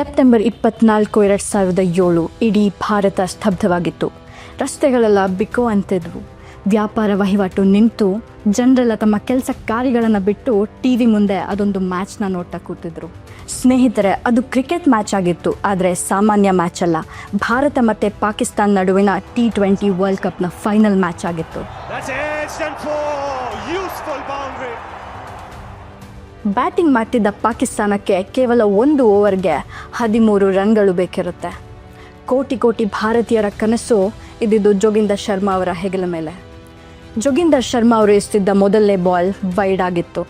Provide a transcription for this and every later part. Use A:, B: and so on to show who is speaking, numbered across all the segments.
A: September ಇಪ್ಪತ್ನಾಲ್ಕು, ಎರಡು ಸಾವಿರದ ಏಳು, ಇಡೀ ಭಾರತ ಸ್ತಬ್ಧವಾಗಿತ್ತು. ರಸ್ತೆಗಳೆಲ್ಲ ಬಿಕೋ ಅಂತಿದ್ವು. ವ್ಯಾಪಾರ ವಹಿವಾಟು ನಿಂತು ಜನರೆಲ್ಲ ತಮ್ಮ ಕೆಲಸ ಕಾರ್ಯಗಳನ್ನು ಬಿಟ್ಟು ಟಿ ವಿ ಮುಂದೆ ಅದೊಂದು ಮ್ಯಾಚ್ನ ನೋಡ್ತಾ ಕೂತಿದ್ರು. ಸ್ನೇಹಿತರೆ, ಅದು ಕ್ರಿಕೆಟ್ ಮ್ಯಾಚ್ ಆಗಿತ್ತು, ಆದರೆ ಸಾಮಾನ್ಯ ಮ್ಯಾಚ್ ಅಲ್ಲ. ಭಾರತ ಮತ್ತು ಪಾಕಿಸ್ತಾನ ನಡುವಿನ ಟಿ ಟ್ವೆಂಟಿ ವರ್ಲ್ಡ್ ಕಪ್ನ ಫೈನಲ್ ಮ್ಯಾಚ್ ಆಗಿತ್ತು. ಬ್ಯಾಟಿಂಗ್ ಮಾಡ್ತಿದ್ದ ಪಾಕಿಸ್ತಾನಕ್ಕೆ ಕೇವಲ ಒಂದು ಓವರ್ಗೆ ಹದಿಮೂರು ರನ್ಗಳು ಬೇಕಿರುತ್ತೆ. ಕೋಟಿ ಕೋಟಿ ಭಾರತೀಯರ ಕನಸು ಇದ್ದಿದ್ದು ಜೋಗಿಂದರ್ ಶರ್ಮಾ ಅವರ ಹೆಗಲ ಮೇಲೆ. ಜೋಗಿಂದರ್ ಶರ್ಮಾ ಅವರು ಎಸ್ತಿದ್ದ ಮೊದಲನೇ ಬಾಲ್ ವೈಡ್ ಆಗಿತ್ತು.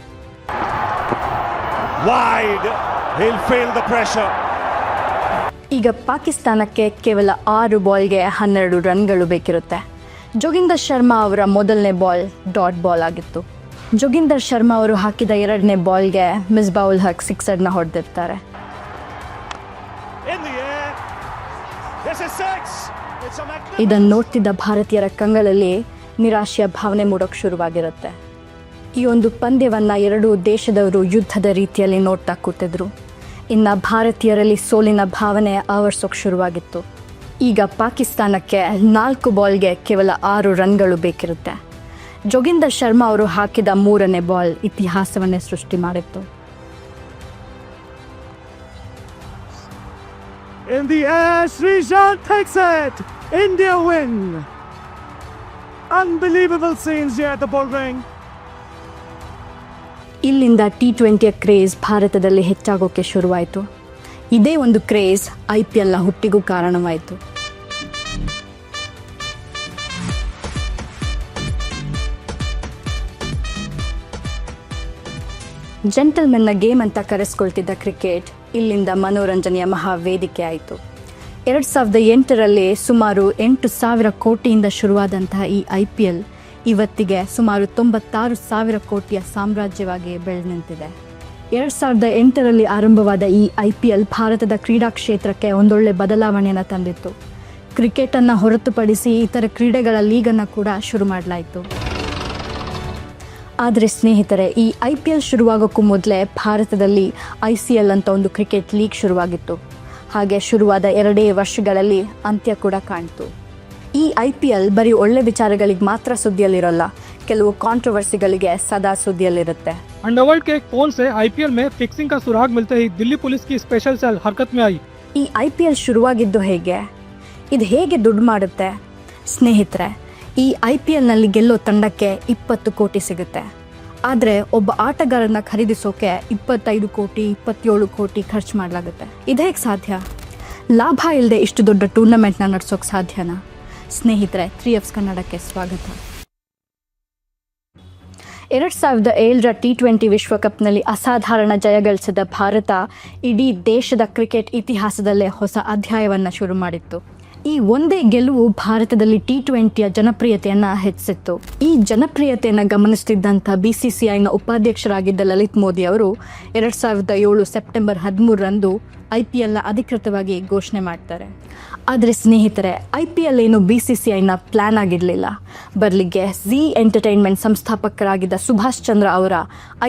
A: ಈಗ ಪಾಕಿಸ್ತಾನಕ್ಕೆ ಕೇವಲ ಆರು ಬಾಲ್ಗೆ ಹನ್ನೆರಡು ರನ್ಗಳು ಬೇಕಿರುತ್ತೆ. ಜೋಗಿಂದರ್ ಶರ್ಮಾ ಅವರ ಮೊದಲನೇ ಬಾಲ್ ಡಾಟ್ ಬಾಲ್ ಆಗಿತ್ತು. ಜೋಗಿಂದರ್ ಶರ್ಮಾ ಅವರು ಹಾಕಿದ ಎರಡನೇ ಬಾಲ್ಗೆ ಮಿಸ್ಬಾವುಲ್ ಹಕ್ ಸಿಕ್ಸರ್ನ ಹೊಡೆದಿರ್ತಾರೆ. ಇದನ್ನು ನೋಡ್ತಿದ್ದ ಭಾರತೀಯರ ಕಂಗಳಲ್ಲಿ ನಿರಾಶೆಯ ಭಾವನೆ ಮೂಡೋಕೆ ಶುರುವಾಗಿರುತ್ತೆ. ಈ ಒಂದು ಪಂದ್ಯವನ್ನ ಎರಡೂ ದೇಶದವರು ಯುದ್ಧದ ರೀತಿಯಲ್ಲಿ ನೋಡ್ತಾ ಕೂತಿದ್ರು. ಇನ್ನ ಭಾರತೀಯರಲ್ಲಿ ಸೋಲಿನ ಭಾವನೆ ಆವರಿಸೋಕೆ ಶುರುವಾಗಿತ್ತು. ಈಗ ಪಾಕಿಸ್ತಾನಕ್ಕೆ ನಾಲ್ಕು ಬಾಲ್ಗೆ ಕೇವಲ ಆರು ರನ್ಗಳು ಬೇಕಿರುತ್ತೆ. ಜೋಗಿಂದರ್ ಶರ್ಮಾ ಅವರು ಹಾಕಿದ ಮೂರನೇ ಬಾಲ್ ಇತಿಹಾಸವನ್ನೇ ಸೃಷ್ಟಿ ಮಾಡಿತ್ತು
B: In the air, Srishant takes it. India win. Unbelievable scenes here at the ball ring.
A: ಇಲ್ಲಿಂದ ಟಿ ಟ್ವೆಂಟಿಯ ಕ್ರೇಜ್ ಭಾರತದಲ್ಲಿ ಹೆಚ್ಚಾಗೋಕೆ ಶುರುವಾಯಿತು ಇದೇ ಒಂದು ಕ್ರೇಜ್ ಐ ಪಿ ಎಲ್ನ ಹುಟ್ಟಿಗೂ ಕಾರಣವಾಯಿತು ಜೆಂಟಲ್ಮೆನ್ನ ಗೇಮ್ ಅಂತ ಕರೆಸ್ಕೊಳ್ತಿದ್ದ ಕ್ರಿಕೆಟ್, ಇಲ್ಲಿಂದ ಮನೋರಂಜನೆಯ ಮಹಾ ವೇದಿಕೆ ಆಯಿತು. ಎರಡು ಸಾವಿರದ ಎಂಟರಲ್ಲಿ ಸುಮಾರು ಎಂಟು ಸಾವಿರ ಕೋಟಿಯಿಂದ ಶುರುವಾದಂತಹ ಈ ಐ ಪಿ ಎಲ್ ಇವತ್ತಿಗೆ ಸುಮಾರು ತೊಂಬತ್ತಾರು ಸಾವಿರ ಕೋಟಿಯ ಸಾಮ್ರಾಜ್ಯವಾಗಿ ಬೆಳೆದು ನಿಂತಿದೆ. ಎರಡು ಸಾವಿರದ ಎಂಟರಲ್ಲಿ ಆರಂಭವಾದ ಈ ಐ ಪಿ ಎಲ್ ಭಾರತದ ಕ್ರೀಡಾ ಕ್ಷೇತ್ರಕ್ಕೆ ಒಂದೊಳ್ಳೆ ಬದಲಾವಣೆಯನ್ನು ತಂದಿತ್ತು. ಕ್ರಿಕೆಟನ್ನು ಹೊರತುಪಡಿಸಿ ಇತರ ಕ್ರೀಡೆಗಳ ಲೀಗನ್ನು ಕೂಡ ಶುರು ಮಾಡಲಾಯಿತು. ಆದರೆ ಸ್ನೇಹಿತರೆ ಈ ಐ ಪಿ ಎಲ್ ಶುರುವಾಗೋಕ್ಕೂ ಮೊದಲೇ ಭಾರತದಲ್ಲಿ ಐ ಸಿ ಎಲ್ ಅಂತ ಒಂದು ಕ್ರಿಕೆಟ್ ಲೀಗ್ ಶುರುವಾಗಿತ್ತು ಹಾಗೆ ಶುರುವಾದ ಎರಡೇ ವರ್ಷಗಳಲ್ಲಿ ಅಂತ್ಯ ಕೂಡ ಕಾಣ್ತು ಈ ಐ ಪಿ ಎಲ್ ಬರೀ ಒಳ್ಳೆ ವಿಚಾರಗಳಿಗೆ ಮಾತ್ರ ಸುದ್ದಿಯಲ್ಲಿರೋಲ್ಲ ಕೆಲವು ಕಾಂಟ್ರವರ್ಸಿಗಳಿಗೆ ಸದಾ ಸುದ್ದಿಯಲ್ಲಿರುತ್ತೆ
C: अंडरवर्ल्ड के एक फोन से आईपीएल में फिक्सिंग का सुराग मिलते ही दिल्ली पुलिस की स्पेशल सेल हरकत में आई
A: ಈ ಐ ಪಿ ಎಲ್ ಶುರುವಾಗಿದ್ದು ಹೇಗೆ ಇದು ಹೇಗೆ ದುಡ್ಡು ಮಾಡುತ್ತೆ ಸ್ನೇಹಿತರೆ ಈ ಐ ಪಿ ಎಲ್ನಲ್ಲಿ ಗೆಲ್ಲೋ ತಂಡಕ್ಕೆ ಇಪ್ಪತ್ತು ಕೋಟಿ ಸಿಗುತ್ತೆ. ಆದರೆ ಒಬ್ಬ ಆಟಗಾರನ ಖರೀದಿಸೋಕೆ ಇಪ್ಪತ್ತೈದು ಕೋಟಿ, ಇಪ್ಪತ್ತೇಳು ಕೋಟಿ ಖರ್ಚು ಮಾಡಲಾಗುತ್ತೆ. ಇದು ಸಾಧ್ಯ? ಲಾಭ ಇಲ್ಲದೆ ಇಷ್ಟು ದೊಡ್ಡ ಟೂರ್ನಮೆಂಟ್ನ ನಡೆಸೋಕೆ ಸಾಧ್ಯನಾ? ಸ್ನೇಹಿತರೆ, ತ್ರೀ ಎಫ್ಸ್ ಕನ್ನಡಕ್ಕೆ ಸ್ವಾಗತ. ಎರಡು ಸಾವಿರದ ಏಳರ ಟಿ ಟ್ವೆಂಟಿ ವಿಶ್ವಕಪ್ನಲ್ಲಿ ಅಸಾಧಾರಣ ಜಯ ಗಳಿಸಿದ ಭಾರತ ಇಡೀ ದೇಶದ ಕ್ರಿಕೆಟ್ ಇತಿಹಾಸದಲ್ಲೇ ಹೊಸ ಅಧ್ಯಾಯವನ್ನು ಶುರು ಮಾಡಿತ್ತು. ಈ ಒಂದೇ ಗೆಲುವು ಭಾರತದಲ್ಲಿ ಟಿ ಟ್ವೆಂಟಿಯ ಜನಪ್ರಿಯತೆಯನ್ನು ಹೆಚ್ಚಿಸಿತ್ತು. ಈ ಜನಪ್ರಿಯತೆಯನ್ನು ಗಮನಿಸುತ್ತಿದ್ದಂಥ ಬಿಸಿಸಿಐನ ಉಪಾಧ್ಯಕ್ಷರಾಗಿದ್ದ ಲಲಿತ್ ಮೋದಿ ಅವರು ಎರಡು ಸಾವಿರದ ಏಳು ಸೆಪ್ಟೆಂಬರ್ ಹದಿಮೂರರಂದು ಐ ಪಿ ಎಲ್ನ ಅಧಿಕೃತವಾಗಿ ಘೋಷಣೆ ಮಾಡ್ತಾರೆ. ಆದರೆ ಸ್ನೇಹಿತರೆ ಐ ಪಿ ಎಲ್ ಏನು ಬಿ ಸಿ ಸಿ ಐನ ಪ್ಲ್ಯಾನ್ ಆಗಿರಲಿಲ್ಲ. ಬರಲಿಕ್ಕೆ ಝಿ ಎಂಟರ್ಟೈನ್ಮೆಂಟ್ ಸಂಸ್ಥಾಪಕರಾಗಿದ್ದ ಸುಭಾಷ್ ಚಂದ್ರ ಅವರ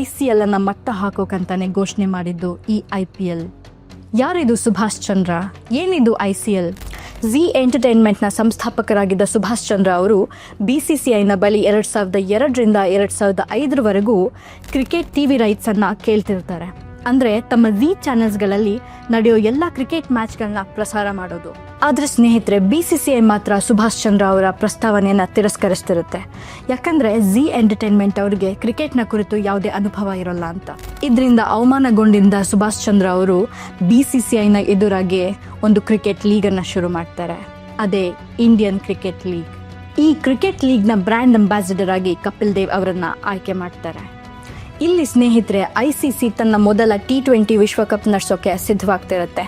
A: ಐ ಸಿ ಎಲ್ ಅನ್ನು ಮಟ್ಟ ಹಾಕೋಕಂತಾನೆ ಘೋಷಣೆ ಮಾಡಿದ್ದು ಈ ಐ ಪಿ ಎಲ್ ಯಾರಿದು ಸುಭಾಷ್ ಚಂದ್ರ? ಏನಿದು ಐ ಸಿ ಎಲ್ ಝಿ ಎಂಟರ್ಟೈನ್ಮೆಂಟ್ನ ಸಂಸ್ಥಾಪಕರಾಗಿದ್ದ ಸುಭಾಷ್ ಚಂದ್ರ ಅವರು ಬಿಸಿಸಿಐನ ಬಳಿ ಎರಡು ಸಾವಿರದ ಎರಡರಿಂದ ಎರಡು ಸಾವಿರದ ಐದರವರೆಗೂ ಕ್ರಿಕೆಟ್ ಟಿ ವಿ ರೈಟ್ಸನ್ನು ಕೇಳ್ತಿರ್ತಾರೆ. ಅಂದರೆ ತಮ್ಮ ಝೀ ಚಾನೆಲ್ಸ್ಗಳಲ್ಲಿ ನಡೆಯೋ ಎಲ್ಲ ಕ್ರಿಕೆಟ್ ಮ್ಯಾಚ್ಗಳನ್ನ ಪ್ರಸಾರ ಮಾಡೋದು. ಆದರೆ ಸ್ನೇಹಿತರೆ ಬಿ ಮಾತ್ರ ಸುಭಾಷ್ ಚಂದ್ರ ಅವರ ಪ್ರಸ್ತಾವನೆಯನ್ನು ತಿರಸ್ಕರಿಸ್ತಿರುತ್ತೆ. ಯಾಕಂದರೆ ಝಿ ಎಂಟರ್ಟೈನ್ಮೆಂಟ್ ಅವರಿಗೆ ಕ್ರಿಕೆಟ್ನ ಕುರಿತು ಯಾವುದೇ ಅನುಭವ ಇರೋಲ್ಲ ಅಂತ. ಇದರಿಂದ ಅವಮಾನಗೊಂಡಿದ್ದ ಸುಭಾಷ್ ಚಂದ್ರ ಅವರು ಬಿ ಸಿ ಎದುರಾಗಿ ಒಂದು ಕ್ರಿಕೆಟ್ ಲೀಗನ್ನು ಶುರು ಮಾಡ್ತಾರೆ. ಅದೇ ಇಂಡಿಯನ್ ಕ್ರಿಕೆಟ್ ಲೀಗ್ ಈ ಕ್ರಿಕೆಟ್ ಲೀಗ್ನ ಬ್ರ್ಯಾಂಡ್ ಅಂಬಾಸಿಡರ್ ಆಗಿ ಕಪಿಲ್ ದೇವ್ ಅವರನ್ನ ಆಯ್ಕೆ ಮಾಡ್ತಾರೆ. ಇಲ್ಲಿ ಸ್ನೇಹಿತರೆ, ಐ ಸಿ ಸಿ ತನ್ನ ಮೊದಲ ಟಿ ಟ್ವೆಂಟಿ ವಿಶ್ವಕಪ್ ನಡೆಸೋಕೆ ಸಿದ್ಧವಾಗ್ತಿರುತ್ತೆ.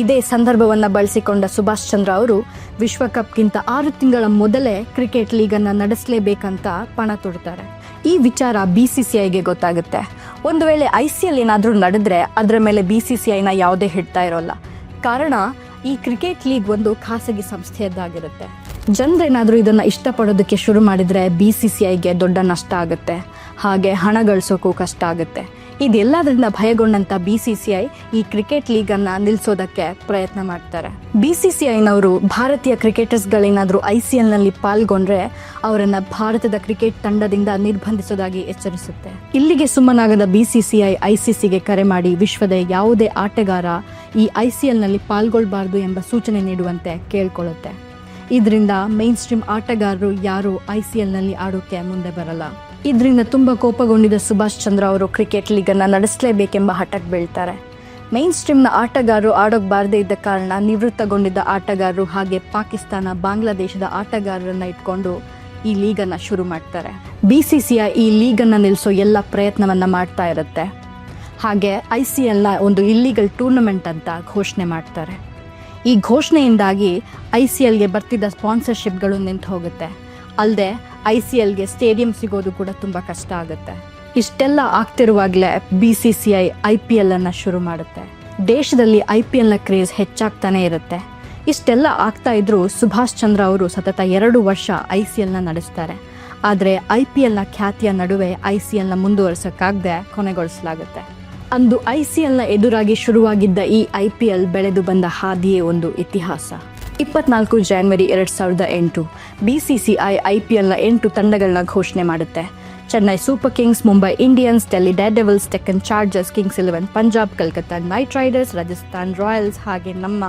A: ಇದೇ ಸಂದರ್ಭವನ್ನು ಬಳಸಿಕೊಂಡ ಸುಭಾಷ್ ಚಂದ್ರ ಅವರು, ವಿಶ್ವಕಪ್ಗಿಂತ ಆರು ತಿಂಗಳ ಮೊದಲೇ ಕ್ರಿಕೆಟ್ ಲೀಗನ್ನು ನಡೆಸಲೇಬೇಕಂತ ಪಣ ತೊಡ್ತಾರೆ. ಈ ವಿಚಾರ ಬಿ ಸಿ ಸಿ ಐಗೆ ಗೊತ್ತಾಗುತ್ತೆ. ಒಂದು ವೇಳೆ ಐ ಸಿ ಎಲ್ ಏನಾದರೂ ನಡೆದ್ರೆ ಅದರ ಮೇಲೆ ಬಿ ಸಿ ಸಿ ಐನ ಯಾವುದೇ ಹಿಡ್ತಾ ಇರೋಲ್ಲ. ಕಾರಣ, ಈ ಕ್ರಿಕೆಟ್ ಲೀಗ್ ಒಂದು ಖಾಸಗಿ ಸಂಸ್ಥೆಯದ್ದಾಗಿರುತ್ತೆ. ಜನರೇನಾದರೂ ಇದನ್ನು ಇಷ್ಟಪಡೋದಕ್ಕೆ ಶುರು ಮಾಡಿದರೆ ಬಿ ಸಿ ಸಿ ಐಗೆ ದೊಡ್ಡ ನಷ್ಟ ಆಗುತ್ತೆ. ಹಾಗೆ ಹಣ ಗಳಿಸೋಕ್ಕೂ ಕಷ್ಟ ಆಗುತ್ತೆ. ಇದೆಲ್ಲದರಿಂದ ಭಯಗೊಂಡಂಥ ಬಿ ಸಿ ಸಿ ಐ ಈ ಕ್ರಿಕೆಟ್ ಲೀಗನ್ನು ನಿಲ್ಲಿಸೋದಕ್ಕೆ ಪ್ರಯತ್ನ ಮಾಡ್ತಾರೆ. ಬಿ ಸಿ ಸಿ ಐನವರು ಭಾರತೀಯ ಕ್ರಿಕೆಟರ್ಸ್ಗಳೇನಾದರೂ ಐ ಸಿ ಎಲ್ನಲ್ಲಿ ಪಾಲ್ಗೊಂಡ್ರೆ ಅವರನ್ನು ಭಾರತದ ಕ್ರಿಕೆಟ್ ತಂಡದಿಂದ ನಿರ್ಬಂಧಿಸೋದಾಗಿ ಎಚ್ಚರಿಸುತ್ತೆ. ಇಲ್ಲಿಗೆ ಸುಮ್ಮನಾಗದ B C C I I C ಸಿಗೆ ಕರೆ ಮಾಡಿ ವಿಶ್ವದ ಯಾವುದೇ ಆಟಗಾರ ಈ ಐ ಸಿ ಎಲ್ನಲ್ಲಿ ಪಾಲ್ಗೊಳ್ಬಾರ್ದು ಎಂಬ ಸೂಚನೆ ನೀಡುವಂತೆ ಕೇಳ್ಕೊಳ್ಳುತ್ತೆ ಇದರಿಂದ ಮೈನ್ ಸ್ಟ್ರೀಮ್ ಆಟಗಾರರು ಯಾರು ಐ ಸಿ ಎಲ್ನಲ್ಲಿ ಆಡೋಕೆ ಮುಂದೆ ಬರಲ್ಲ. ಇದರಿಂದ ತುಂಬ ಕೋಪಗೊಂಡಿದ್ದ ಸುಭಾಷ್ ಚಂದ್ರ ಅವರು ಕ್ರಿಕೆಟ್ ಲೀಗನ್ನು ನಡೆಸಲೇಬೇಕೆಂಬ ಹಠಕ್ಕೆ ಬೀಳ್ತಾರೆ. ಮೈನ್ ಸ್ಟ್ರೀಮ್ನ ಆಟಗಾರರು ಆಡೋಕ್ ಬಾರದೇ ಇದ್ದ ಕಾರಣ ನಿವೃತ್ತಗೊಂಡಿದ್ದ ಆಟಗಾರರು ಹಾಗೆ ಪಾಕಿಸ್ತಾನ ಬಾಂಗ್ಲಾದೇಶದ ಆಟಗಾರರನ್ನ ಇಟ್ಕೊಂಡು ಈ ಲೀಗನ್ನು ಶುರು ಮಾಡ್ತಾರೆ. ಬಿ ಸಿ ಸಿ ಈ ಲೀಗನ್ನು ನಿಲ್ಲಿಸೋ ಎಲ್ಲ ಪ್ರಯತ್ನವನ್ನು ಮಾಡ್ತಾ ಇರುತ್ತೆ. ಹಾಗೆ ಐ ಸಿ ಎಲ್ನ ಒಂದು ಇಲ್ಲಿಗಲ್ ಟೂರ್ನಮೆಂಟ್ ಅಂತ ಘೋಷಣೆ ಮಾಡ್ತಾರೆ. ಈ ಘೋಷಣೆಯಿಂದಾಗಿ ಐ ಸಿ ಎಲ್ಗೆ ಬರ್ತಿದ್ದ ಸ್ಪಾನ್ಸರ್ಶಿಪ್ಗಳು ನಿಂತು ಹೋಗುತ್ತೆ. ಅಲ್ಲದೆ ಐ ಸಿ ಎಲ್ಗೆ ಸ್ಟೇಡಿಯಂ ಸಿಗೋದು ಕೂಡ ತುಂಬ ಕಷ್ಟ ಆಗುತ್ತೆ. ಇಷ್ಟೆಲ್ಲ ಆಗ್ತಿರುವಾಗಲೇ B C C I I P L ಅನ್ನು ಶುರು ಮಾಡುತ್ತೆ. ದೇಶದಲ್ಲಿ ಐ ಪಿ ಎಲ್ನ ಕ್ರೇಜ್ ಹೆಚ್ಚಾಗ್ತಾನೆ ಇರುತ್ತೆ. ಇಷ್ಟೆಲ್ಲ ಆಗ್ತಾ ಇದ್ರೂ ಸುಭಾಷ್ ಚಂದ್ರ ಅವರು ಸತತ ಎರಡು ವರ್ಷ ಐ ಸಿ ಎಲ್ನ ನಡೆಸ್ತಾರೆ. ಆದರೆ ಐ ಪಿ ಎಲ್ನ ಖ್ಯಾತಿಯ ನಡುವೆ ಐ ಸಿ ಎಲ್ನ ಮುಂದುವರಿಸೋಕ್ಕಾಗದೆ ಕೊನೆಗೊಳಿಸಲಾಗುತ್ತೆ. ಅಂದು ಐಸಿಎಲ್ನ ಎದುರಾಗಿ ಶುರುವಾಗಿದ್ದ ಈ ಐಪಿಎಲ್ ಬೆಳೆದು ಬಂದ ಹಾದಿಯೇ ಒಂದು ಇತಿಹಾಸ. ಇಪ್ಪತ್ನಾಲ್ಕು ಜಾನ್ವರಿ ಎರಡು ಸಾವಿರದ ಎಂಟು ಬಿ ಸಿ ಎಂಟು ತಂಡಗಳನ್ನ ಘೋಷಣೆ ಮಾಡುತ್ತೆ. Chennai Super Kings, Mumbai Indians, Delhi Devils, Deccan Chargers, Kings Eleven, Punjab, Calcutta, Knight Riders, Rajasthan Royals ಹಾಗೆ ನಮ್ಮ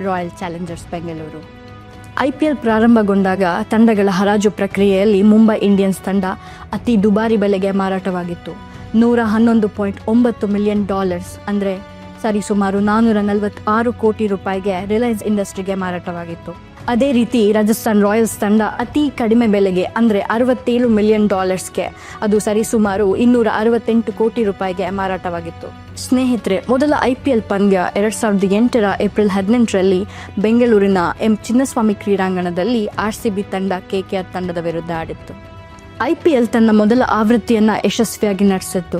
A: Royal Challengers Bengaluru. I P L ಪ್ರಾರಂಭಗೊಂಡಾಗ ತಂಡಗಳ ಹರಾಜು ಪ್ರಕ್ರಿಯೆಯಲ್ಲಿ ಮುಂಬೈ ಇಂಡಿಯನ್ಸ್ ತಂಡ ಅತಿ ದುಬಾರಿ ಬೆಲೆಗೆ ಮಾರಾಟವಾಗಿತ್ತು. ನೂರ ಹನ್ನೊಂದು ಪಾಯಿಂಟ್ ಒಂಬತ್ತು ಮಿಲಿಯನ್ ಡಾಲರ್ಸ್. ಅಂದರೆ ಸರಿ, ಸುಮಾರು ನಾನ್ನೂರ ನಲವತ್ತಾರು ಕೋಟಿ ರೂಪಾಯಿಗೆ ರಿಲಯನ್ಸ್ ಇಂಡಸ್ಟ್ರಿಗೆ ಮಾರಾಟವಾಗಿತ್ತು. ಅದೇ ರೀತಿ ರಾಜಸ್ಥಾನ್ ರಾಯಲ್ಸ್ ತಂಡ ಅತಿ ಕಡಿಮೆ ಬೆಲೆಗೆ, ಅಂದರೆ ಅರವತ್ತೇಳು ಮಿಲಿಯನ್ ಡಾಲರ್ಸ್ಗೆ, ಅದು ಸರಿಸುಮಾರು ಇನ್ನೂರ ಅರವತ್ತೆಂಟು ಕೋಟಿ ರೂಪಾಯಿಗೆ ಮಾರಾಟವಾಗಿತ್ತು. ಸ್ನೇಹಿತರೆ, ಮೊದಲ ಐ ಪಿ ಎಲ್ ಪಂದ್ಯ ಎರಡು ಸಾವಿರದ ಎಂಟರ ಏಪ್ರಿಲ್ ಹದಿನೆಂಟರಲ್ಲಿ ಬೆಂಗಳೂರಿನ ಎಂ ಚಿನ್ನಸ್ವಾಮಿ ಕ್ರೀಡಾಂಗಣದಲ್ಲಿ ಆರ್ ಸಿ ಬಿ ತಂಡ ಕೆಕೆಆರ್ ತಂಡದ ವಿರುದ್ಧ ಆಡಿತ್ತು. ಐ ಪಿ ಎಲ್ ತನ್ನ ಮೊದಲ ಆವೃತ್ತಿಯನ್ನು ಯಶಸ್ವಿಯಾಗಿ ನಡೆಸಿತ್ತು.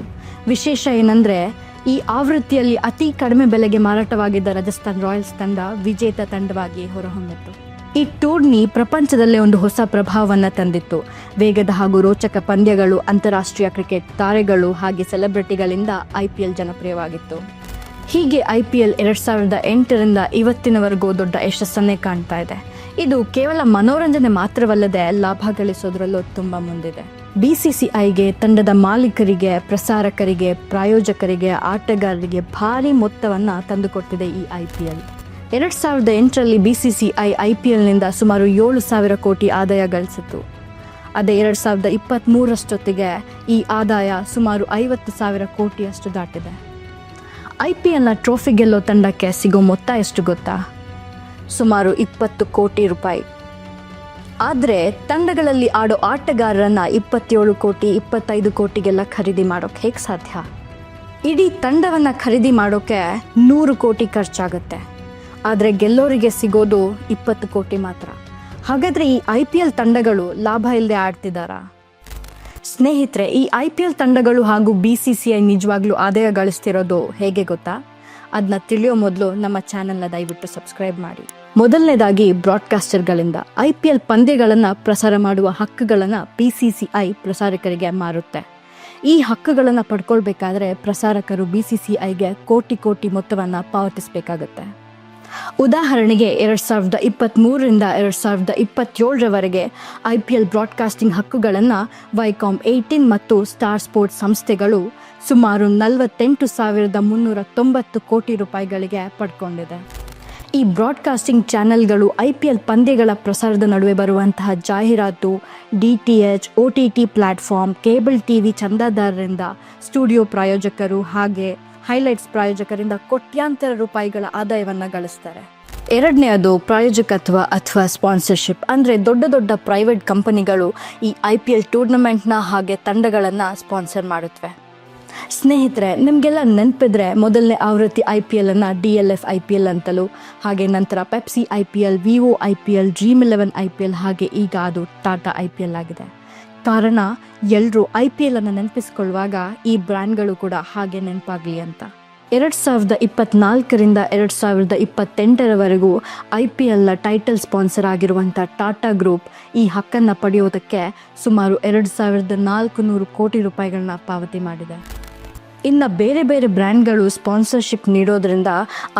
A: ವಿಶೇಷ ಏನಂದರೆ, ಈ ಆವೃತ್ತಿಯಲ್ಲಿ ಅತಿ ಕಡಿಮೆ ಬೆಲೆಗೆ ಮಾರಾಟವಾಗಿದ್ದ ರಾಜಸ್ಥಾನ್ ರಾಯಲ್ಸ್ ತಂಡ ವಿಜೇತ ತಂಡವಾಗಿ ಹೊರಹೊಮ್ಮಿತ್ತು ಈ ಟೂರ್ನಿ ಪ್ರಪಂಚದಲ್ಲೇ ಒಂದು ಹೊಸ ಪ್ರಭಾವವನ್ನು ತಂದಿತ್ತು. ವೇಗದ ಹಾಗೂ ರೋಚಕ ಪಂದ್ಯಗಳು, ಅಂತಾರಾಷ್ಟ್ರೀಯ ಕ್ರಿಕೆಟ್ ತಾರೆಗಳು ಹಾಗೆ ಸೆಲೆಬ್ರಿಟಿಗಳಿಂದ ಐ ಪಿ ಎಲ್ ಜನಪ್ರಿಯವಾಗಿತ್ತು. ಹೀಗೆ ಐ ಪಿ ಎಲ್ ಎರಡು ಸಾವಿರದ ಎಂಟರಿಂದ ಇವತ್ತಿನವರೆಗೂ ದೊಡ್ಡ ಯಶಸ್ಸನ್ನೇ ಕಾಣ್ತಾ ಇದೆ. ಇದು ಕೇವಲ ಮನೋರಂಜನೆ ಮಾತ್ರವಲ್ಲದೆ ಲಾಭ ಗಳಿಸೋದ್ರಲ್ಲೂ ತುಂಬ ಮುಂದಿದೆ. ಬಿ ಸಿ ಸಿ ತಂಡದ ಮಾಲೀಕರಿಗೆ, ಪ್ರಸಾರಕರಿಗೆ, ಪ್ರಾಯೋಜಕರಿಗೆ, ಆಟಗಾರರಿಗೆ ಭಾರಿ ಮೊತ್ತವನ್ನು ತಂದುಕೊಟ್ಟಿದೆ ಈ ಐ ಪಿ ಎಲ್ ಎರಡು ಸಾವಿರದ ಎಂಟರಲ್ಲಿ ಬಿ ಐ ಐ ಪಿ ಎಲ್ನಿಂದ ಸುಮಾರು ಏಳು ಸಾವಿರ ಕೋಟಿ ಆದಾಯ ಗಳಿಸಿತು ಅದೇ ಎರಡು ಸಾವಿರದ ಇಪ್ಪತ್ತ್ಮೂರಷ್ಟೊತ್ತಿಗೆ ಈ ಆದಾಯ ಸುಮಾರು ಐವತ್ತು ಸಾವಿರ ಕೋಟಿಯಷ್ಟು ದಾಟಿದೆ. ಐ ಪಿ ಎಲ್ನ ಟ್ರೋಫಿ ಗೆಲ್ಲೋ ತಂಡಕ್ಕೆ ಸಿಗೋ ಮೊತ್ತ ಎಷ್ಟು ಗೊತ್ತಾ? ಸುಮಾರು ಇಪ್ಪತ್ತು ಕೋಟಿ ರೂಪಾಯಿ. ಆದರೆ ತಂಡಗಳಲ್ಲಿ ಆಡೋ ಆಟಗಾರರನ್ನ ಇಪ್ಪತ್ತೇಳು ಕೋಟಿ, ಇಪ್ಪತ್ತೈದು ಕೋಟಿಗೆಲ್ಲ ಖರೀದಿ ಮಾಡೋಕೆ ಹೇಗೆ ಸಾಧ್ಯ? ಇಡೀ ತಂಡವನ್ನು ಖರೀದಿ ಮಾಡೋಕೆ ನೂರು ಕೋಟಿ ಖರ್ಚಾಗುತ್ತೆ. ಆದರೆ ಗೆಲ್ಲೋರಿಗೆ ಸಿಗೋದು ಇಪ್ಪತ್ತು ಕೋಟಿ ಮಾತ್ರ. ಹಾಗಾದರೆ ಈ ಐ ಪಿ ಎಲ್ ತಂಡಗಳು ಲಾಭ ಇಲ್ಲದೆ ಆಡ್ತಿದ್ದಾರಾ ಸ್ನೇಹಿತರೆ, ಈ ಐ ಪಿ ಎಲ್ ತಂಡಗಳು ಹಾಗೂ ಬಿ ಸಿ ಸಿ ಐ ನಿಜವಾಗ್ಲೂ ಆದಾಯ ಗಳಿಸ್ತಿರೋದು ಹೇಗೆ ಗೊತ್ತಾ? ಅದನ್ನ ತಿಳಿಯೋ ಮೊದಲು ನಮ್ಮ ಚಾನೆಲ್ನ ದಯವಿಟ್ಟು ಸಬ್ಸ್ಕ್ರೈಬ್ ಮಾಡಿ. ಮೊದಲನೇದಾಗಿ ಬ್ರಾಡ್ಕಾಸ್ಟರ್ಗಳಿಂದ ಐ ಪಿ ಎಲ್ ಪಂದ್ಯಗಳನ್ನು ಪ್ರಸಾರ ಮಾಡುವ ಹಕ್ಕುಗಳನ್ನು ಪಿ ಸಿ ಸಿ ಐ ಪ್ರಸಾರಕರಿಗೆ ಮಾರುತ್ತೆ. ಈ ಹಕ್ಕುಗಳನ್ನು ಪಡ್ಕೊಳ್ಬೇಕಾದ್ರೆ ಪ್ರಸಾರಕರು ಬಿ ಸಿ ಸಿ ಐಗೆ ಕೋಟಿ ಕೋಟಿ ಮೊತ್ತವನ್ನು ಪಾವತಿಸಬೇಕಾಗುತ್ತೆ. ಉದಾಹರಣೆಗೆ ಎರಡು ಸಾವಿರದ ಇಪ್ಪತ್ತ್ಮೂರರಿಂದ ಎರಡು ಸಾವಿರದ ಇಪ್ಪತ್ತೇಳರವರೆಗೆ ಐ ಪಿ ಎಲ್ ಬ್ರಾಡ್ಕಾಸ್ಟಿಂಗ್ ಹಕ್ಕುಗಳನ್ನು ವೈಕಾಮ್ ಏಯ್ಟೀನ್ ಮತ್ತು ಸ್ಟಾರ್ ಸ್ಪೋರ್ಟ್ಸ್ ಸಂಸ್ಥೆಗಳು ಸುಮಾರು ನಲವತ್ತೆಂಟು ಸಾವಿರದ ಮುನ್ನೂರ ತೊಂಬತ್ತು ಕೋಟಿ ರೂಪಾಯಿಗಳಿಗೆ ಪಡ್ಕೊಂಡಿದೆ. ಈ ಬ್ರಾಡ್ಕಾಸ್ಟಿಂಗ್ ಚಾನೆಲ್ಗಳು ಐ ಪಿ ಎಲ್ ಪಂದ್ಯಗಳ ಪ್ರಸಾರದ ನಡುವೆ ಬರುವಂತಹ ಜಾಹೀರಾತು, D T H O T T platform cable T V ಚಂದಾದಾರರಿಂದ studio ಪ್ರಾಯೋಜಕರು ಹಾಗೆ ಹೈಲೈಟ್ಸ್ ಪ್ರಾಯೋಜಕರಿಂದ ಕೋಟ್ಯಾಂತರ ರೂಪಾಯಿಗಳ ಆದಾಯವನ್ನು ಗಳಿಸ್ತಾರೆ. ಎರಡನೆಯದು ಪ್ರಾಯೋಜಕತ್ವ ಅಥವಾ ಸ್ಪಾನ್ಸರ್ಶಿಪ್. ಅಂದರೆ ದೊಡ್ಡ ದೊಡ್ಡ ಪ್ರೈವೇಟ್ ಕಂಪನಿಗಳು ಈ ಐ ಪಿ ಎಲ್ ಟೂರ್ನಮೆಂಟ್ನ ಹಾಗೆ ತಂಡಗಳನ್ನು ಸ್ಪಾನ್ಸರ್ ಮಾಡುತ್ತವೆ. ಸ್ನೇಹಿತರೆ, ನಿಮಗೆಲ್ಲ ನೆನಪಿದ್ರೆ ಮೊದಲನೇ ಆವೃತ್ತಿ ಐ ಪಿ ಎಲ್ ಅನ್ನು D L F I P L ಅಂತಲೂ, ಹಾಗೆ ನಂತರ Pepsi I P L Vivo I P L Dream Eleven I P L ಹಾಗೆ ಈಗ ಅದು ಟಾಟಾ ಐ ಪಿ ಎಲ್ ಆಗಿದೆ. ಕಾರಣ ಎಲ್ಲರೂ ಐ ಪಿ ಎಲ್ ಅನ್ನು ನೆನಪಿಸ್ಕೊಳ್ಳುವಾಗ ಈ ಬ್ರ್ಯಾಂಡ್ಗಳು ಕೂಡ ಹಾಗೆ ನೆನಪಾಗಲಿ ಅಂತ. ಎರಡು ಸಾವಿರದ ಇಪ್ಪತ್ನಾಲ್ಕರಿಂದ ಎರಡು ಸಾವಿರದ ಇಪ್ಪತ್ತೆಂಟರವರೆಗೂ ಐ ಪಿ ಎಲ್ನ ಟೈಟಲ್ ಸ್ಪಾನ್ಸರ್ ಆಗಿರುವಂಥ ಟಾಟಾ ಗ್ರೂಪ್ ಈ ಹಕ್ಕನ್ನು ಪಡೆಯೋದಕ್ಕೆ ಸುಮಾರು ಎರಡು ಸಾವಿರದ ನಾಲ್ಕು ನೂರು ಕೋಟಿ ರೂಪಾಯಿಗಳನ್ನ ಪಾವತಿ ಮಾಡಿದೆ. ಇನ್ನು ಬೇರೆ ಬೇರೆ ಬ್ರ್ಯಾಂಡ್ಗಳು ಸ್ಪಾನ್ಸರ್ಶಿಪ್ ನೀಡೋದ್ರಿಂದ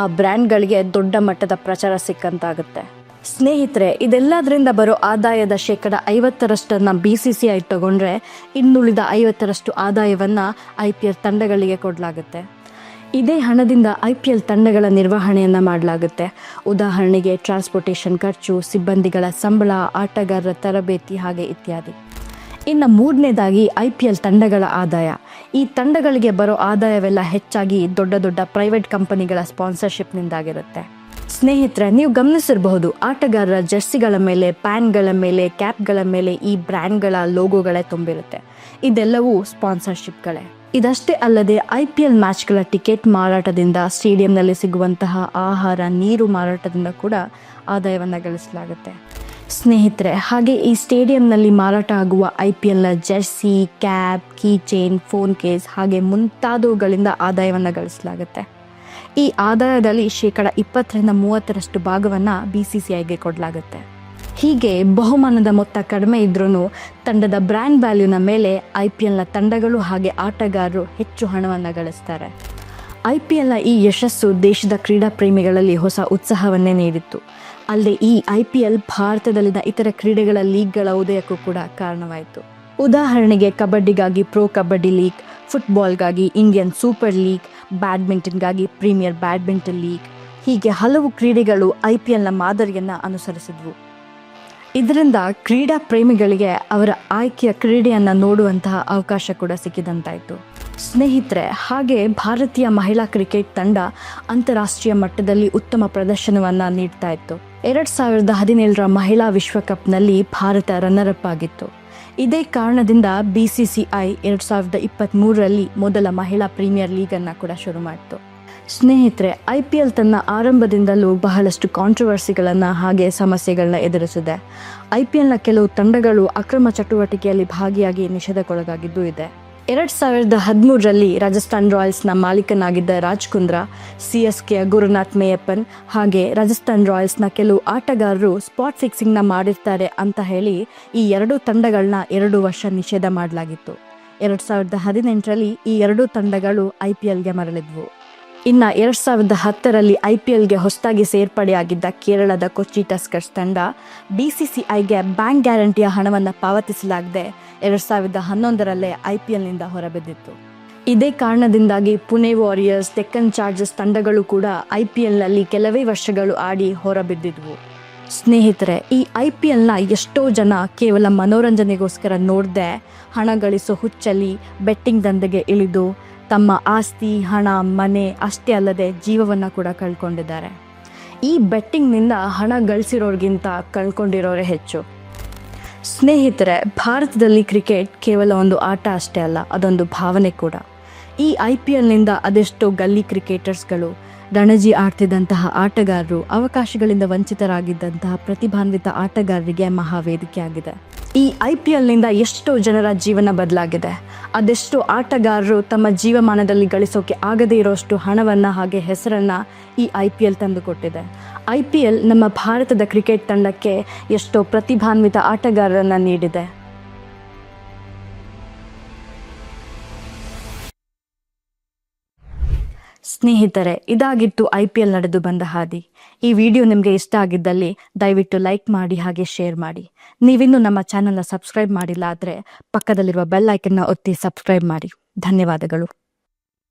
A: ಆ ಬ್ರ್ಯಾಂಡ್ಗಳಿಗೆ ದೊಡ್ಡ ಮಟ್ಟದ ಪ್ರಚಾರ ಸಿಕ್ಕಂತಾಗುತ್ತೆ. ಸ್ನೇಹಿತರೆ, ಇದೆಲ್ಲದರಿಂದ ಬರೋ ಆದಾಯದ ಶೇಕಡ ಐವತ್ತರಷ್ಟನ್ನು ಬಿ ಸಿ ಸಿ ಐ ತಗೊಂಡ್ರೆ ಇನ್ನುಳಿದ ಐವತ್ತರಷ್ಟು ಆದಾಯವನ್ನು ಐ ಪಿ ಎಲ್ ತಂಡಗಳಿಗೆ ಕೊಡಲಾಗುತ್ತೆ. ಇದೇ ಹಣದಿಂದ ಐ ಪಿ ಎಲ್ ತಂಡಗಳ ನಿರ್ವಹಣೆಯನ್ನು ಮಾಡಲಾಗುತ್ತೆ. ಉದಾಹರಣೆಗೆ ಟ್ರಾನ್ಸ್ಪೋರ್ಟೇಷನ್ ಖರ್ಚು, ಸಿಬ್ಬಂದಿಗಳ ಸಂಬಳ, ಆಟಗಾರರ ತರಬೇತಿ ಹಾಗೆ ಇತ್ಯಾದಿ. ಇನ್ನು ಮೂರನೇದಾಗಿ ಐ ಪಿ ಎಲ್ ತಂಡಗಳ ಆದಾಯ. ಈ ತಂಡಗಳಿಗೆ ಬರೋ ಆದಾಯವೆಲ್ಲ ಹೆಚ್ಚಾಗಿ ದೊಡ್ಡ ದೊಡ್ಡ ಪ್ರೈವೇಟ್ ಕಂಪನಿಗಳ ಸ್ಪಾನ್ಸರ್ಶಿಪ್ನಿಂದಾಗಿರುತ್ತೆ. ಸ್ನೇಹಿತರೆ, ನೀವು ಗಮನಿಸಿರಬಹುದು, ಆಟಗಾರರ ಜರ್ಸಿಗಳ ಮೇಲೆ, ಪ್ಯಾನ್ಗಳ ಮೇಲೆ, ಕ್ಯಾಪ್ಗಳ ಮೇಲೆ ಈ ಬ್ರ್ಯಾಂಡ್ಗಳ ಲೋಗೋಗಳೇ ತುಂಬಿರುತ್ತೆ. ಇದೆಲ್ಲವೂ ಸ್ಪಾನ್ಸರ್ಶಿಪ್ಗಳೇ. ಇದಷ್ಟೇ ಅಲ್ಲದೆ ಐ ಪಿ ಎಲ್ ಮ್ಯಾಚ್ಗಳ ಟಿಕೆಟ್ ಮಾರಾಟದಿಂದ ಸ್ಟೇಡಿಯಂನಲ್ಲಿ ಸಿಗುವಂತಹ ಆಹಾರ, ನೀರು ಮಾರಾಟದಿಂದ ಕೂಡ ಆದಾಯವನ್ನು ಗಳಿಸಲಾಗುತ್ತೆ. ಸ್ನೇಹಿತರೆ, ಹಾಗೆ ಈ ಸ್ಟೇಡಿಯಂನಲ್ಲಿ ಮಾರಾಟ ಆಗುವ I P ಎಲ್ನ jersey, cap key chain phone case ಹಾಗೆ ಮುಂತಾದವುಗಳಿಂದ ಆದಾಯವನ್ನು ಗಳಿಸಲಾಗುತ್ತೆ. ಈ ಆದಾಯದಲ್ಲಿ ಶೇಕಡ ಇಪ್ಪತ್ತರಿಂದ ಮೂವತ್ತರಷ್ಟು ಭಾಗವನ್ನು ಬಿ ಸಿ ಸಿ ಐಗೆ ಕೊಡಲಾಗುತ್ತೆ. ಹೀಗೆ ಬಹುಮಾನದ ಮೊತ್ತ ಕಡಿಮೆ ಇದ್ರೂ ತಂಡದ ಬ್ರ್ಯಾಂಡ್ ವ್ಯಾಲ್ಯೂನ ಮೇಲೆ ಐ ಪಿ ಎಲ್ನ ತಂಡಗಳು ಹಾಗೆ ಆಟಗಾರರು ಹೆಚ್ಚು ಹಣವನ್ನು ಗಳಿಸ್ತಾರೆ. ಐ ಪಿ ಎಲ್ನ ಈ ಯಶಸ್ಸು ದೇಶದ ಕ್ರೀಡಾ ಪ್ರೇಮಿಗಳಲ್ಲಿ ಹೊಸ ಉತ್ಸಾಹವನ್ನೇ ನೀಡಿತ್ತು. ಅಲ್ಲದೆ ಈ ಐ ಪಿ ಎಲ್ ಭಾರತದಲ್ಲಿನ ಇತರ ಕ್ರೀಡೆಗಳ ಲೀಗ್ಗಳ ಉದಯಕ್ಕೂ ಕೂಡ ಕಾರಣವಾಯಿತು. ಉದಾಹರಣೆಗೆ ಕಬಡ್ಡಿಗಾಗಿ ಪ್ರೋ ಕಬಡ್ಡಿ ಲೀಗ್, ಫುಟ್ಬಾಲ್ಗಾಗಿ ಇಂಡಿಯನ್ ಸೂಪರ್ ಲೀಗ್, ಬ್ಯಾಡ್ಮಿಂಟನ್ಗಾಗಿ ಪ್ರೀಮಿಯರ್ ಬ್ಯಾಡ್ಮಿಂಟನ್ ಲೀಗ್ ಹೀಗೆ ಹಲವು ಕ್ರೀಡೆಗಳು ಐ ಪಿ ಎಲ್ನ ಮಾದರಿಯನ್ನು ಅನುಸರಿಸಿದ್ವು. ಇದರಿಂದ ಕ್ರೀಡಾ ಪ್ರೇಮಿಗಳಿಗೆ ಅವರ ಆಯ್ಕೆಯ ಕ್ರೀಡೆಯನ್ನು ನೋಡುವಂತಹ ಅವಕಾಶ ಕೂಡ ಸಿಕ್ಕಿದಂತಾಯಿತು. ಸ್ನೇಹಿತರೆ, ಹಾಗೆ ಭಾರತೀಯ ಮಹಿಳಾ ಕ್ರಿಕೆಟ್ ತಂಡ ಅಂತಾರಾಷ್ಟ್ರೀಯ ಮಟ್ಟದಲ್ಲಿ ಉತ್ತಮ ಪ್ರದರ್ಶನವನ್ನು ನೀಡ್ತಾ ಇತ್ತು ಎರಡು ಸಾವಿರದ ಹದಿನೇಳರ ಮಹಿಳಾ ವಿಶ್ವಕಪ್ನಲ್ಲಿ ಭಾರತ ರನ್ನರ್ಅಪ್ ಆಗಿತ್ತು. ಇದೇ ಕಾರಣದಿಂದ ಬಿ ಸಿ ಸಿ ಐ ಎರಡು ಸಾವಿರದ ಇಪ್ಪತ್ತ್ಮೂರರಲ್ಲಿ ಮೊದಲ ಮಹಿಳಾ ಪ್ರೀಮಿಯರ್ ಲೀಗನ್ನು ಕೂಡ ಶುರು ಮಾಡಿತು. ಸ್ನೇಹಿತರೆ, ಐ ಪಿ ಎಲ್ ತನ್ನ ಆರಂಭದಿಂದಲೂ ಬಹಳಷ್ಟು ಕಾಂಟ್ರವರ್ಸಿಗಳನ್ನು ಹಾಗೆ ಸಮಸ್ಯೆಗಳನ್ನ ಎದುರಿಸಿದೆ. ಐ ಪಿ ಎಲ್ನ ಕೆಲವು ತಂಡಗಳು ಅಕ್ರಮ ಚಟುವಟಿಕೆಯಲ್ಲಿ ಭಾಗಿಯಾಗಿ ನಿಷೇಧಕ್ಕೊಳಗಾಗಿದ್ದು ಇದೆ. ಎರಡು ಸಾವಿರದ ಹದಿಮೂರರಲ್ಲಿ ರಾಜಸ್ಥಾನ್ ರಾಯಲ್ಸ್ನ ಮಾಲೀಕನಾಗಿದ್ದ ರಾಜ್ ಕುಂದ್ರಾ ಸಿ ಎಸ್ ಕೆಯ ಗುರುನಾಥ್ ಮೇಯಪ್ಪನ್ ಹಾಗೆ ರಾಜಸ್ಥಾನ್ ರಾಯಲ್ಸ್ನ ಕೆಲವು ಆಟಗಾರರು ಸ್ಪಾಟ್ ಫಿಕ್ಸಿಂಗ್ನ ಮಾಡಿರ್ತಾರೆ ಅಂತ ಹೇಳಿ ಈ ಎರಡೂ ತಂಡಗಳನ್ನ ಎರಡು ವರ್ಷ ನಿಷೇಧ ಮಾಡಲಾಗಿತ್ತು. ಎರಡು ಸಾವಿರದ ಹದಿನೆಂಟರಲ್ಲಿ ಈ ಎರಡೂ ತಂಡಗಳು ಐ ಪಿ ಎಲ್ಗೆ ಮರಳಿದ್ವು. ಇನ್ನು ಎರಡು ಸಾವಿರದ ಹತ್ತರಲ್ಲಿ ಐ ಪಿ ಎಲ್ಗೆ ಹೊಸದಾಗಿ ಸೇರ್ಪಡೆಯಾಗಿದ್ದ ಕೇರಳದ ಕೊಚ್ಚಿ ಟಸ್ಕರ್ಸ್ ತಂಡ ಬಿ ಸಿ ಸಿ ಐಗೆ ಬ್ಯಾಂಕ್ ಗ್ಯಾರಂಟಿಯ ಹಣವನ್ನು ಪಾವತಿಸಲಾಗದೆ ಎರಡು ಸಾವಿರದ ಹನ್ನೊಂದರಲ್ಲೇ ಐ ಪಿ ಎಲ್ನಿಂದ ಹೊರಬಿದ್ದಿತ್ತು. ಇದೇ ಕಾರಣದಿಂದಾಗಿ ಪುಣೆ ವಾರಿಯರ್ಸ್ ಡೆಕ್ಕನ್ ಚಾರ್ಜರ್ಸ್ ತಂಡಗಳು ಕೂಡ ಐ ಪಿ ಎಲ್ನಲ್ಲಿ ಕೆಲವೇ ವರ್ಷಗಳು ಆಡಿ ಹೊರಬಿದ್ದಿದ್ವು. ಸ್ನೇಹಿತರೆ, ಈ ಐ ಪಿ ಎಲ್ನ ಎಷ್ಟೋ ಜನ ಕೇವಲ ಮನೋರಂಜನೆಗೋಸ್ಕರ ನೋಡದೆ ಹಣ ಗಳಿಸೋ ಹುಚ್ಚಲ್ಲಿ ಬೆಟ್ಟಿಂಗ್ ದಂಧೆಗೆ ಇಳಿದು ತಮ್ಮ ಆಸ್ತಿ, ಹಣ, ಮನೆ ಅಷ್ಟೇ ಅಲ್ಲದೆ ಜೀವವನ್ನು ಕೂಡ ಕಳ್ಕೊಂಡಿದ್ದಾರೆ. ಈ ಬೆಟ್ಟಿಂಗ್ನಿಂದ ಹಣ ಗಳಿಸಿರೋರ್ಗಿಂತ ಕಳ್ಕೊಂಡಿರೋರೇ ಹೆಚ್ಚು. ಸ್ನೇಹಿತರೆ, ಭಾರತದಲ್ಲಿ ಕ್ರಿಕೆಟ್ ಕೇವಲ ಒಂದು ಆಟ ಅಷ್ಟೇ ಅಲ್ಲ, ಅದೊಂದು ಭಾವನೆ ಕೂಡ. ಈ ಐ ಪಿ ಎಲ್ನಿಂದ ಅದೆಷ್ಟೋ ಗಲ್ಲಿ ಕ್ರಿಕೆಟರ್ಸ್ಗಳು ರಣಜಿ ಆಡ್ತಿದ್ದಂತಹ ಆಟಗಾರರು ಅವಕಾಶಗಳಿಂದ ವಂಚಿತರಾಗಿದ್ದಂತಹ ಪ್ರತಿಭಾನ್ವಿತ ಆಟಗಾರರಿಗೆ ಮಹಾವೇದಿಕೆ ಆಗಿದೆ. ಈ ಐ ಪಿ ಎಲ್ನಿಂದ ಎಷ್ಟೋ ಜನರ ಜೀವನ ಬದಲಾಗಿದೆ. ಅದೆಷ್ಟೋ ಆಟಗಾರರು ತಮ್ಮ ಜೀವಮಾನದಲ್ಲಿ ಗಳಿಸೋಕೆ ಆಗದೇ ಇರೋಷ್ಟು ಹಣವನ್ನು ಹಾಗೆ ಹೆಸರನ್ನು ಈ ಐ ಪಿ ಎಲ್ ತಂದುಕೊಟ್ಟಿದೆ. ಐ ಪಿ ಎಲ್ ನಮ್ಮ ಭಾರತದ ಕ್ರಿಕೆಟ್ ತಂಡಕ್ಕೆ ಎಷ್ಟೋ ಪ್ರತಿಭಾನ್ವಿತ ಆಟಗಾರರನ್ನು ನೀಡಿದೆ. ಸ್ನೇಹಿತರೆ, ಇದಾಗಿತ್ತು ಐ ಪಿ ಎಲ್ ನಡೆದು ಬಂದ ಹಾದಿ. ಈ ವಿಡಿಯೋ ನಿಮಗೆ ಇಷ್ಟ ಆಗಿದ್ದಲ್ಲಿ ದಯವಿಟ್ಟು ಲೈಕ್ ಮಾಡಿ ಹಾಗೆ ಶೇರ್ ಮಾಡಿ. ನೀವಿನ್ನೂ ನಮ್ಮ ಚಾನಲ್ನ ಸಬ್ಸ್ಕ್ರೈಬ್ ಮಾಡಿಲ್ಲ ಆದರೆ ಪಕ್ಕದಲ್ಲಿರುವ ಬೆಲ್ ಐಕನ್ನ ಒತ್ತಿ ಸಬ್ಸ್ಕ್ರೈಬ್ ಮಾಡಿ. ಧನ್ಯವಾದಗಳು.